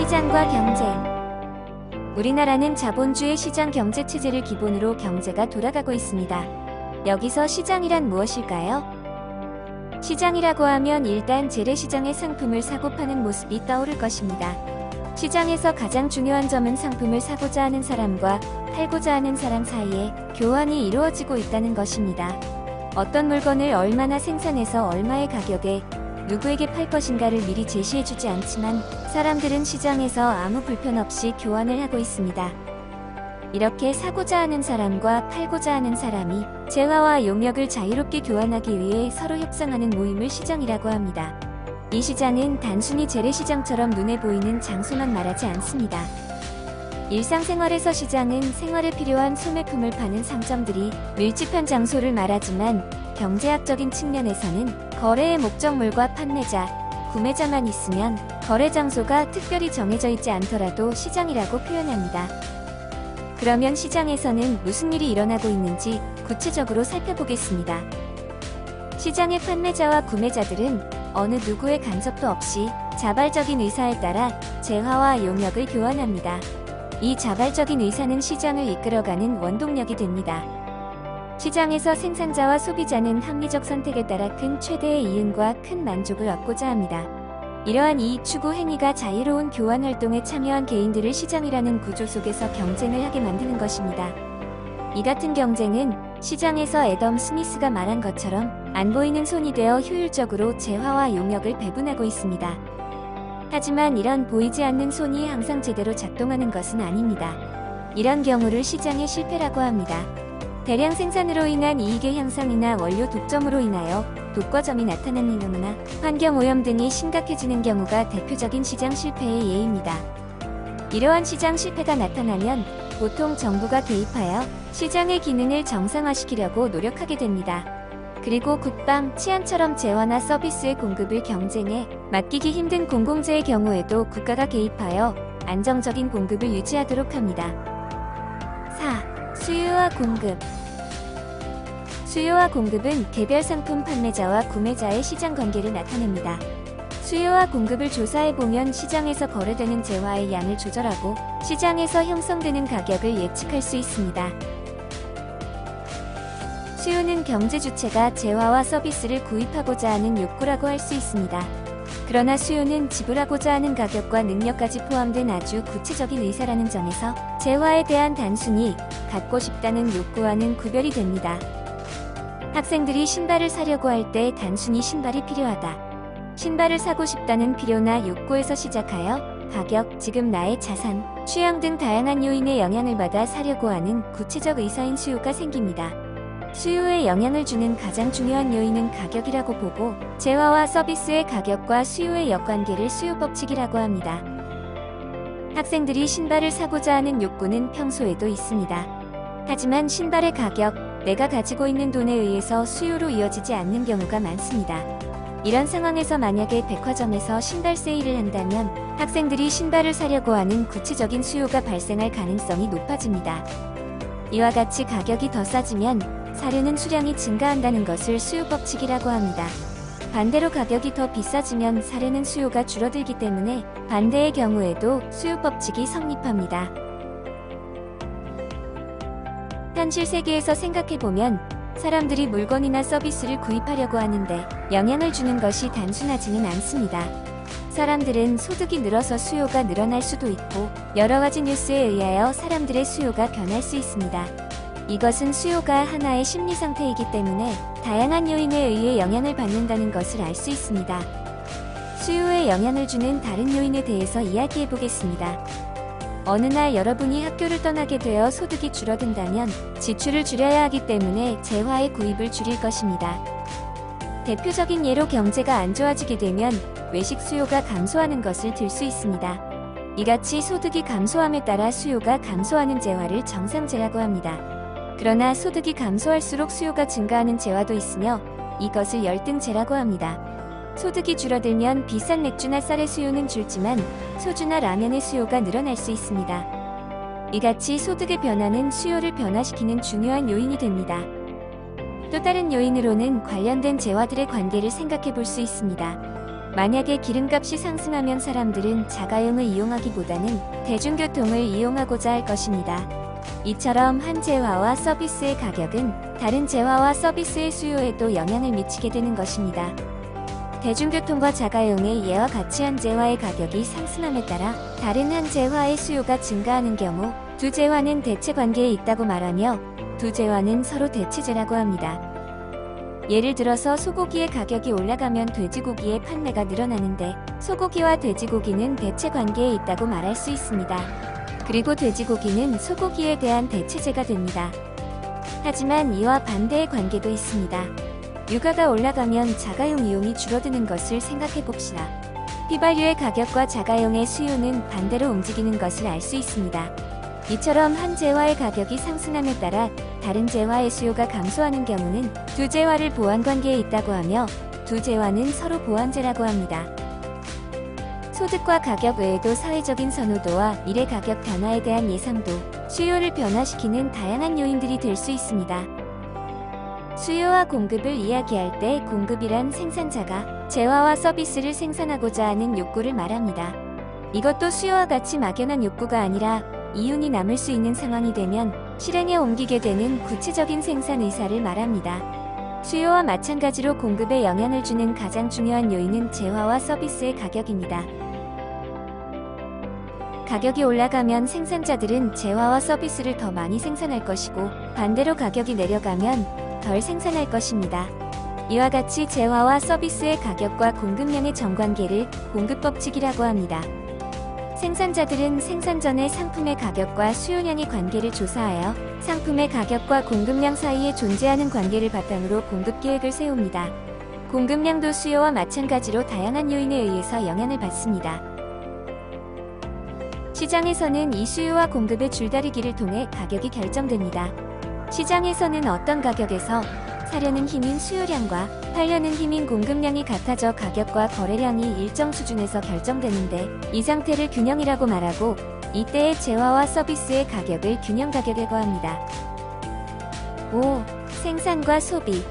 시장과 경쟁 우리나라는 자본주의 시장 경제 체제를 기본으로 경제가 돌아가고 있습니다. 여기서 시장이란 무엇일까요? 시장이라고 하면 일단 재래시장의 상품을 사고 파는 모습이 떠오를 것입니다. 시장에서 가장 중요한 점은 상품을 사고자 하는 사람과 팔고자 하는 사람 사이에 교환이 이루어지고 있다는 것입니다. 어떤 물건을 얼마나 생산해서 얼마의 가격에 누구에게 팔 것인가를 미리 제시해주지 않지만 사람들은 시장에서 아무 불편 없이 교환을 하고 있습니다. 이렇게 사고자 하는 사람과 팔고자 하는 사람이 재화와 용역을 자유롭게 교환하기 위해 서로 협상하는 모임을 시장이라고 합니다. 이 시장은 단순히 재래시장처럼 눈에 보이는 장소만 말하지 않습니다. 일상생활에서 시장은 생활에 필요한 소매품을 파는 상점들이 밀집한 장소를 말하지만 경제학적인 측면에서는 거래의 목적물과 판매자, 구매자만 있으면 거래 장소가 특별히 정해져 있지 않더라도 시장이라고 표현합니다. 그러면 시장에서는 무슨 일이 일어나고 있는지 구체적으로 살펴보겠습니다. 시장의 판매자와 구매자들은 어느 누구의 간섭도 없이 자발적인 의사에 따라 재화와 용역을 교환합니다. 이 자발적인 의사는 시장을 이끌어가는 원동력이 됩니다. 시장에서 생산자와 소비자는 합리적 선택에 따라 큰 최대의 이윤과 큰 만족을 얻고자 합니다. 이러한 이익 추구 행위가 자유로운 교환 활동에 참여한 개인들을 시장이라는 구조 속에서 경쟁을 하게 만드는 것입니다. 이 같은 경쟁은 시장에서 애덤 스미스가 말한 것처럼 안 보이는 손이 되어 효율적으로 재화와 용역을 배분하고 있습니다. 하지만 이런 보이지 않는 손이 항상 제대로 작동하는 것은 아닙니다. 이런 경우를 시장의 실패라고 합니다. 대량 생산으로 인한 이익의 향상이나 원료 독점으로 인하여 독과점이 나타나는 경우나 환경 오염 등이 심각해지는 경우가 대표적인 시장 실패의 예입니다. 이러한 시장 실패가 나타나면 보통 정부가 개입하여 시장의 기능을 정상화시키려고 노력하게 됩니다. 그리고 국방, 치안처럼 재화나 서비스의 공급을 경쟁에 맡기기 힘든 공공재의 경우에도 국가가 개입하여 안정적인 공급을 유지하도록 합니다. 4. 수요와 공급 수요와 공급은 개별 상품 판매자와 구매자의 시장 관계를 나타냅니다. 수요와 공급을 조사해보면 시장에서 거래되는 재화의 양을 조절하고 시장에서 형성되는 가격을 예측할 수 있습니다. 수요는 경제 주체가 재화와 서비스를 구입하고자 하는 욕구라고 할 수 있습니다. 그러나 수요는 지불하고자 하는 가격과 능력까지 포함된 아주 구체적인 의사라는 점에서 재화에 대한 단순히 갖고 싶다는 욕구와는 구별이 됩니다. 학생들이 신발을 사려고 할 때 단순히 신발이 필요하다. 신발을 사고 싶다는 필요나 욕구에서 시작하여 가격, 지금 나의 자산, 취향 등 다양한 요인의 영향을 받아 사려고 하는 구체적 의사인 수요가 생깁니다. 수요에 영향을 주는 가장 중요한 요인은 가격이라고 보고 재화와 서비스의 가격과 수요의 역관계를 수요 법칙이라고 합니다. 학생들이 신발을 사고자 하는 욕구는 평소에도 있습니다. 하지만 신발의 가격, 내가 가지고 있는 돈에 의해서 수요로 이어지지 않는 경우가 많습니다. 이런 상황에서 만약에 백화점에서 신발 세일을 한다면 학생들이 신발을 사려고 하는 구체적인 수요가 발생할 가능성이 높아집니다. 이와 같이 가격이 더 싸지면 사려는 수량이 증가한다는 것을 수요법칙이라고 합니다. 반대로 가격이 더 비싸지면 사려는 수요가 줄어들기 때문에 반대의 경우에도 수요법칙이 성립합니다. 현실 세계에서 생각해보면 사람들이 물건이나 서비스를 구입하려고 하는데 영향을 주는 것이 단순하지는 않습니다. 사람들은 소득이 늘어서 수요가 늘어날 수도 있고 여러 가지 뉴스에 의하여 사람들의 수요가 변할 수 있습니다. 이것은 수요가 하나의 심리 상태이기 때문에 다양한 요인에 의해 영향을 받는다는 것을 알 수 있습니다. 수요에 영향을 주는 다른 요인에 대해서 이야기해 보겠습니다. 어느 날 여러분이 학교를 떠나게 되어 소득이 줄어든다면 지출을 줄여야 하기 때문에 재화의 구입을 줄일 것입니다. 대표적인 예로 경제가 안 좋아지게 되면 외식 수요가 감소하는 것을 들 수 있습니다. 이같이 소득이 감소함에 따라 수요가 감소하는 재화를 정상재라고 합니다. 그러나 소득이 감소할수록 수요가 증가하는 재화도 있으며 이것을 열등재라고 합니다. 소득이 줄어들면 비싼 맥주나 쌀의 수요는 줄지만 소주나 라면의 수요가 늘어날 수 있습니다. 이같이 소득의 변화는 수요를 변화시키는 중요한 요인이 됩니다. 또 다른 요인으로는 관련된 재화들의 관계를 생각해 볼 수 있습니다. 만약에 기름값이 상승하면 사람들은 자가용을 이용하기보다는 대중교통을 이용하고자 할 것입니다. 이처럼 한 재화와 서비스의 가격은 다른 재화와 서비스의 수요에도 영향을 미치게 되는 것입니다. 대중교통과 자가용의 예와 같이 한 재화의 가격이 상승함에 따라 다른 한 재화의 수요가 증가하는 경우 두 재화는 대체 관계에 있다고 말하며 두 재화는 서로 대체제라고 합니다. 예를 들어서 소고기의 가격이 올라가면 돼지고기의 판매가 늘어나는데 소고기와 돼지고기는 대체 관계에 있다고 말할 수 있습니다. 그리고 돼지고기는 소고기에 대한 대체제가 됩니다. 하지만 이와 반대의 관계도 있습니다. 유가가 올라가면 자가용 이용이 줄어드는 것을 생각해 봅시다. 휘발유의 가격과 자가용의 수요는 반대로 움직이는 것을 알 수 있습니다. 이처럼 한 재화의 가격이 상승함에 따라 다른 재화의 수요가 감소하는 경우는 두 재화를 보완 관계에 있다고 하며 두 재화는 서로 보완제라고 합니다. 소득과 가격 외에도 사회적인 선호도와 일의 가격 변화에 대한 예상도 수요를 변화시키는 다양한 요인들이 될 수 있습니다. 수요와 공급을 이야기할 때 공급이란 생산자가 재화와 서비스를 생산하고자 하는 욕구를 말합니다. 이것도 수요와 같이 막연한 욕구가 아니라 이윤이 남을 수 있는 상황이 되면 실행에 옮기게 되는 구체적인 생산 의사를 말합니다. 수요와 마찬가지로 공급에 영향을 주는 가장 중요한 요인은 재화와 서비스의 가격입니다. 가격이 올라가면 생산자들은 재화와 서비스를 더 많이 생산할 것이고 반대로 가격이 내려가면 덜 생산할 것입니다. 이와 같이 재화와 서비스의 가격과 공급량의 정관계를 공급법칙이라고 합니다. 생산자들은 생산 전에 상품의 가격과 수요량의 관계를 조사하여 상품의 가격과 공급량 사이에 존재하는 관계를 바탕으로 공급 계획을 세웁니다. 공급량도 수요와 마찬가지로 다양한 요인에 의해서 영향을 받습니다. 시장에서는 이 수요와 공급의 줄다리기를 통해 가격이 결정됩니다. 시장에서는 어떤 가격에서 사려는 힘인 수요량과 팔려는 힘인 공급량이 같아져 가격과 거래량이 일정 수준에서 결정되는데 이 상태를 균형이라고 말하고 이때의 재화와 서비스의 가격을 균형 가격이라고 합니다. 5. 생산과 소비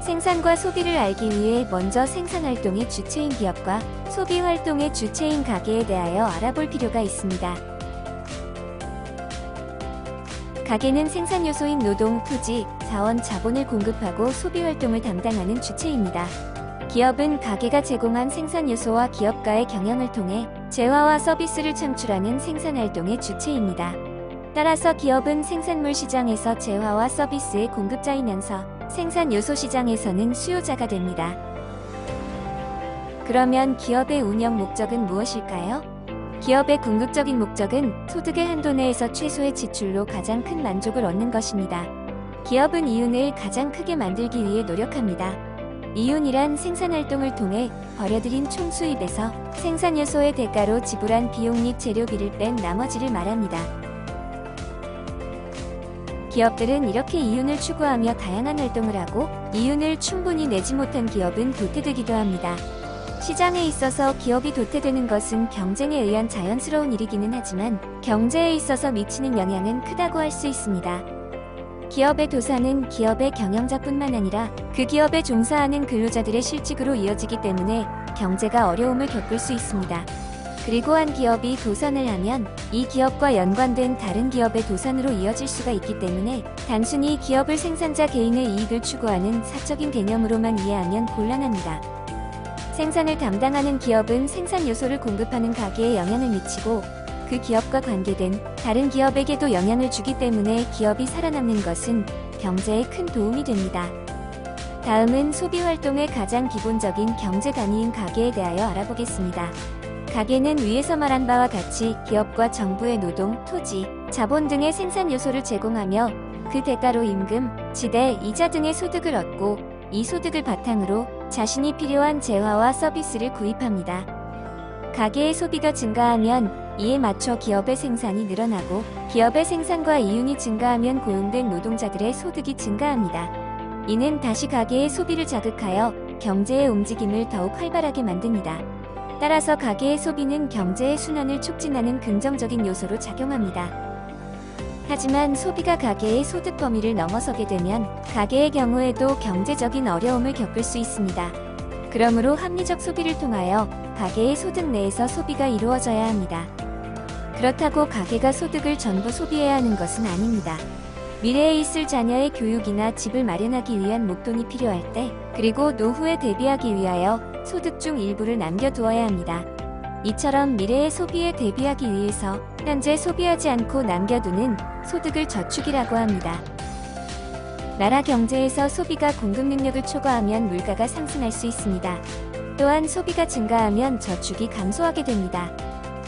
생산과 소비를 알기 위해 먼저 생산 활동의 주체인 기업과 소비 활동의 주체인 가게에 대하여 알아볼 필요가 있습니다. 가게는 생산 요소인 노동, 토지, 자원, 자본을 공급하고 소비 활동을 담당하는 주체입니다. 기업은 가게가 제공한 생산 요소와 기업가의 경영을 통해 재화와 서비스를 창출하는 생산 활동의 주체입니다. 따라서 기업은 생산물 시장에서 재화와 서비스의 공급자이면서 생산 요소 시장에서는 수요자가 됩니다. 그러면 기업의 운영 목적은 무엇일까요? 기업의 궁극적인 목적은 소득의 한도 내에서 최소의 지출로 가장 큰 만족을 얻는 것입니다. 기업은 이윤을 가장 크게 만들기 위해 노력합니다. 이윤이란 생산활동을 통해 버려들인 총수입에서 생산 요소의 대가로 지불한 비용 및 재료비를 뺀 나머지를 말합니다. 기업들은 이렇게 이윤을 추구하며 다양한 활동을 하고 이윤을 충분히 내지 못한 기업은 도태되기도 합니다. 시장에 있어서 기업이 도태되는 것은 경쟁에 의한 자연스러운 일이기는 하지만 경제에 있어서 미치는 영향은 크다고 할 수 있습니다. 기업의 도산은 기업의 경영자뿐만 아니라 그 기업에 종사하는 근로자들의 실직으로 이어지기 때문에 경제가 어려움을 겪을 수 있습니다. 그리고 한 기업이 도산을 하면 이 기업과 연관된 다른 기업의 도산으로 이어질 수가 있기 때문에 단순히 기업을 생산자 개인의 이익을 추구하는 사적인 개념으로만 이해하면 곤란합니다. 생산을 담당하는 기업은 생산 요소를 공급하는 가게에 영향을 미치고 그 기업과 관계된 다른 기업에게도 영향을 주기 때문에 기업이 살아남는 것은 경제에 큰 도움이 됩니다. 다음은 소비 활동의 가장 기본적인 경제 단위인 가계에 대하여 알아보겠습니다. 가계는 위에서 말한 바와 같이 기업과 정부의 노동, 토지, 자본 등의 생산 요소를 제공하며 그 대가로 임금, 지대, 이자 등의 소득을 얻고 이 소득을 바탕으로 자신이 필요한 재화와 서비스를 구입합니다. 가계의 소비가 증가하면 이에 맞춰 기업의 생산이 늘어나고 기업의 생산과 이윤이 증가하면 고용된 노동자들의 소득이 증가합니다. 이는 다시 가계의 소비를 자극하여 경제의 움직임을 더욱 활발하게 만듭니다. 따라서 가계의 소비는 경제의 순환을 촉진하는 긍정적인 요소로 작용합니다. 하지만 소비가 가계의 소득 범위를 넘어서게 되면 가계의 경우에도 경제적인 어려움을 겪을 수 있습니다. 그러므로 합리적 소비를 통하여 가계의 소득 내에서 소비가 이루어져야 합니다. 그렇다고 가계가 소득을 전부 소비해야 하는 것은 아닙니다. 미래에 있을 자녀의 교육이나 집을 마련하기 위한 목돈이 필요할 때, 그리고 노후에 대비하기 위하여 소득 중 일부를 남겨두어야 합니다. 이처럼 미래의 소비에 대비하기 위해서 현재 소비하지 않고 남겨두는 소득을 저축이라고 합니다. 나라 경제에서 소비가 공급 능력을 초과하면 물가가 상승할 수 있습니다. 또한 소비가 증가하면 저축이 감소하게 됩니다.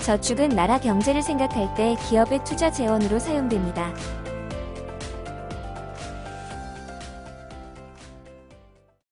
저축은 나라 경제를 생각할 때 기업의 투자 재원으로 사용됩니다.